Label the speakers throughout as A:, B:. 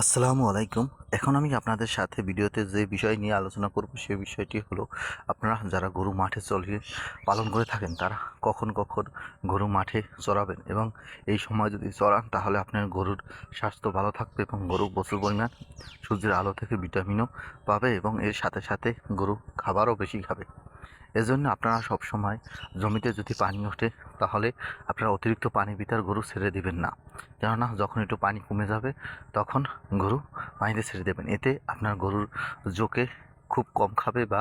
A: আসসালামু আলাইকুম। এখন আমি আপনাদের সাথে ভিডিওতে যে বিষয় নিয়ে আলোচনা করব সেই বিষয়টি হলো, আপনারা যারা গরু মাঠে চলিয়ে পালন করে থাকেন, তারা কখন কখন গরু মাঠে চড়াবেন এবং এই সময় যদি চড়ান, তাহলে আপনার গরুর স্বাস্থ্য ভালো থাকবে এবং গরু প্রচুর পরিমাণ সূর্যের আলো থেকে ভিটামিনও পাবে এবং এর সাথে সাথে গরু খাবারও বেশি খাবে। এজন্য আপনারা সব সময় জমিতে যদি পানি ওঠে, তাহলে আপনারা অতিরিক্ত পানি বিতার গরু ছেড়ে দিবেন না। কেননা, যখন একটু পানি কমে যাবে, তখন গরু পানিতে ছেড়ে দেবেন। এতে আপনার গরুর জোকে খুব কম খাবে বা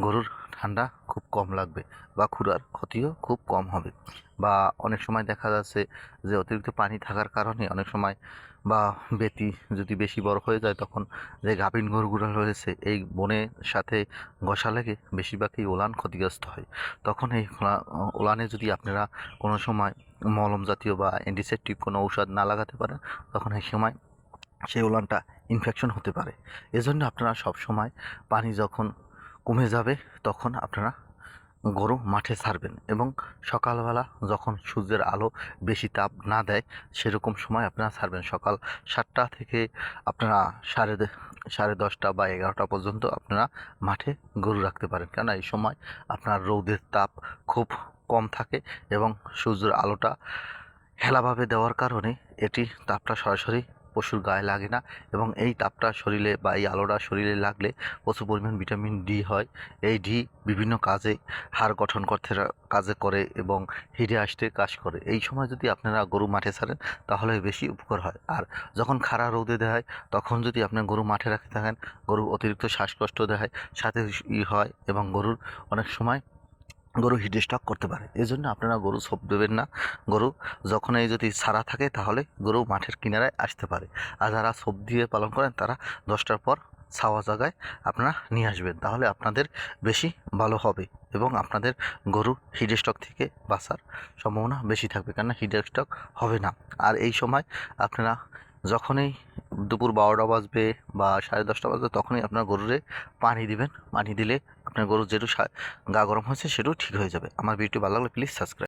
A: গরুর ঠান্ডা খুব কম লাগবে বা খুরার ক্ষতিও খুব কম হবে। বা অনেক সময় দেখা যাচ্ছে যে অতিরিক্ত পানি থাকার কারণে অনেক সময় বা বেতি যদি বেশি বড় হয়ে যায় তখন যে গাভীন গরুগুলো রয়েছে এই বনের সাথে ঘষা লেগে বেশিরভাগই ওলান ক্ষতিগ্রস্ত হয়। তখন এই ওলানে যদি আপনারা কোনো সময় মলম জাতীয় বা অ্যান্টিসেপটিক কোনো ঔষধ না লাগাতে পারেন, তখন এই সময় সেই ওলানটা ইনফেকশন হতে পারে। এজন্য আপনারা সব সময় পানি যখন কমে যাবে, তখন আপনারা গরু মাঠে ছাড়বেন এবং সকালবেলা যখন সূর্যের আলো বেশি তাপ না দেয়, সেরকম সময় আপনারা ছাড়বেন। সকাল সাতটা থেকে আপনারা সাড়ে সাড়ে দশটা বা এগারোটা পর্যন্ত আপনারা মাঠে গরু রাখতে পারেন। কেন এই সময় আপনার রৌদের তাপ খুব কম থাকে এবং সূর্যের আলোটা হেলাভাবে দেওয়ার কারণে এটি তাপটা সরাসরি পশুর গায়ে লাগে না এবং এই তাপটা শরীরে বা এই আলোটা শরীরে লাগলে প্রচুর পরিমাণ ভিটামিন ডি হয়। এই ডি বিভিন্ন কাজে, হাড় গঠন করতে কাজে করে এবং হিরে আসতে কাজ করে। এই সময় যদি আপনারা গরু মাঠে ছাড়েন তাহলে বেশি উপকার হয়। আর যখন খাড়া রোদে দেয় তখন যদি আপনার গরু মাঠে রাখতে থাকেন গরু অতিরিক্ত শ্বাসকষ্ট দেয় সাথে হয় এবং গরুর অনেক সময় গরু হিট স্ট্রোক করতে পারে। এই জন্য আপনারা গরু সব দেবেন না। গরু যখন এই যদি সারা থাকে, তাহলে গরু মাঠের কিনারায় আসতে পারে। আর যারা সব দিয়ে পালন করেন, তারা দশটার পর ছাওয়া জায়গায় আপনারা নিয়ে আসবেন। তাহলে আপনাদের বেশি ভালো হবে এবং আপনাদের গরু হিট স্ট্রোক থেকে বাঁচার সম্ভাবনা বেশি থাকবে। কেননা হিট স্ট্রোক হবে না। আর এই সময় আপনারা যখনই দুপুর বারোটা বাজবে বা সাড়ে দশটা বাজবে, তখনই আপনার গরুরে পানি দিবেন। পানি দিলে আপনার গরুর যেটু গা গরম হয়েছে সেটাও ঠিক হয়ে যাবে। আমার ভিডিওটি ভালো লাগলে প্লিজ সাবস্ক্রাইব